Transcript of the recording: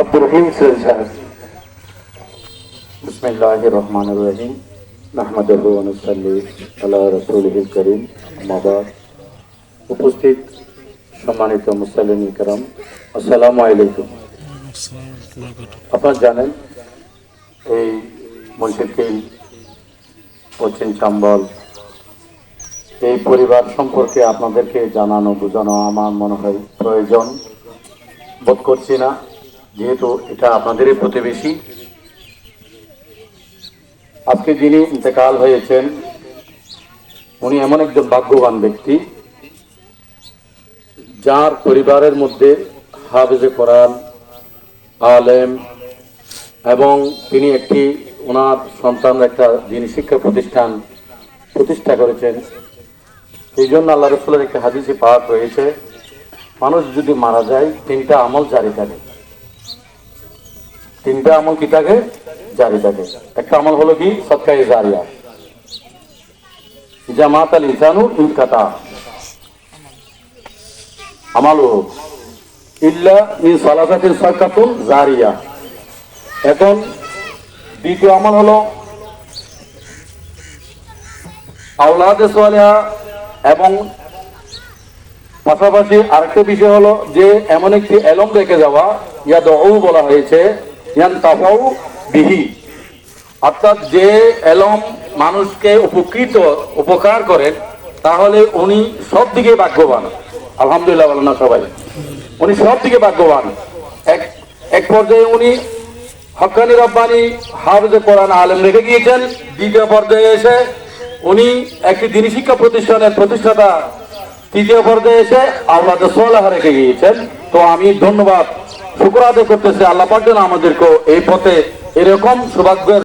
আব্দুর রহিম সিরাজ সাহেব বিসমিল্লাহ রহমান রহিম। আহমদুল অনুসাল্লি আল্লাহ রসুলহিল করিম মাবাদ উপস্থিত সম্মানিত মুসাল্লিম ইকরাম আসসালামু আলাইকুম। আপনারা জানেন, এই মুন্সিদ্দিন পশ্চিম চাম্বল। এই পরিবার সম্পর্কে আপনাদেরকে জানানো, বোঝানো আমার মনে হয় প্রয়োজন। বোধ করছি না। যেহেতু এটা আপনাদেরই প্রতিবেশী, আজকে যিনি ইন্তেকাল হয়েছেন, উনি এমন একজন ভাগ্যবান ব্যক্তি, যার পরিবারের মধ্যে হাফেজে কোরআন, আলেম, এবং তিনি একটি, ওনার সন্তান একটা যিনি শিক্ষা প্রতিষ্ঠান প্রতিষ্ঠা করেছেন সেই জন্য আল্লাহ রসুলের একটি হাদিসে পাক রয়েছে, মানুষ যদি মারা যায়, তিনটা আমল জারি থাকে। তিনটা আমল কি থাকে? জারি থাকে। একটা আমল হলো কি? সৎকাই জারিয়া। জামাত আল ইনসানু ইনকাতা। আমালু ইল্লা সালাসাতিন জারিয়া। এখন দ্বিতীয় আমল হলো আওলাদে সালেহা এবং পাশাপাশি আরেকটা বিষয় হলো যে, এমন একটি এলম রেখে যাওয়া ইয়া বলা হয়েছে বিহি। অর্থাৎ যে এলম মানুষকে উপকৃত, উপকার করেন, তাহলে উনি সব দিকে ভাগ্যবান। আলহামদুলিল্লাহ বলেন সবাই? উনি সব দিকে ভাগ্যবান। এক এক পর্যায়ে উনি হকানি রব্বানি হাফেজে কোরআন আলেম রেখে গিয়েছেন। দ্বিতীয় পর্যায়ে এসে উনি একটি দিনী শিক্ষা প্রতিষ্ঠানের প্রতিষ্ঠাতা। তৃতীয় পর্যায়ে এসে আল্লাহ সোলাহ রেখে গিয়েছেন। তো আমি ধন্যবাদ শুক্র আদায় করতেছে আল্লাহ পাক আমাদেরকে এই পথে এরকম সৌভাগ্যের